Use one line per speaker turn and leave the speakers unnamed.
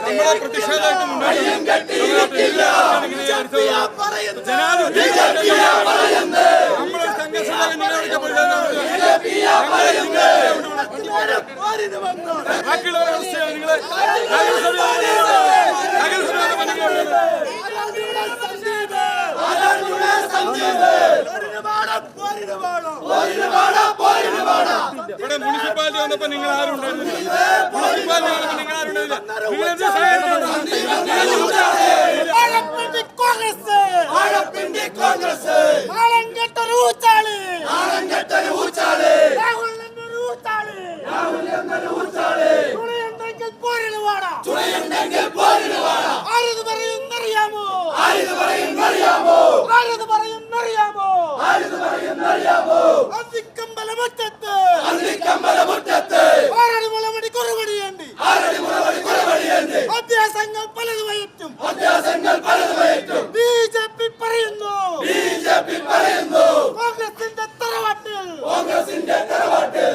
നമ്മളെ പ്രതിഷേധമായിട്ട് മുന്നോട്ട്
ബിജെപിയാ പറയുന്നത്
നമ്മളെ സംഘർഷമായി
വന്നാൽ
ബാക്കിയുള്ളവരുടെ അവസ്ഥയാണ് നിങ്ങളെ നഗരസഭ ഇവിടെ മുനിസിപ്പാലിറ്റി വന്നപ്പോ നിങ്ങൾ ആരും ഉണ്ടായിരുന്നില്ല മുനിസിപ്പാലിറ്റി വന്നപ്പോ നിങ്ങൾ ആരും ഉണ്ടായിരുന്നില്ല നിങ്ങൾ എന്ത്
ആരത് പറയുന്നറിയാമോ?
ആരിത് പറയുന്നറിയാമോ?
ആരത് പറയുന്നറിയാമോ?
ആരിത് പറയുന്നറിയാമോ?
അന്തിക്കമ്പലമുറ്റത്ത്
അന്തിക്കമ്പല മുറ്റത്ത്.
ആറടി മുളമണി കുറുപടിയേണ്ടി
ആരടി മുളവടി കുളവടിയുണ്ട്
അഭ്യാസങ്ങൾ പലത് വയറ്റും.
അഭ്യാസങ്ങൾ പലതുമായിട്ടും
ബി ജെ പി പറയുന്നു.
ബി ജെ പി പറയുന്നു.
കോൺഗ്രസിന്റെ തറവാട്ടിൽ.
കോൺഗ്രസിന്റെ തറവാട്ടിൽ.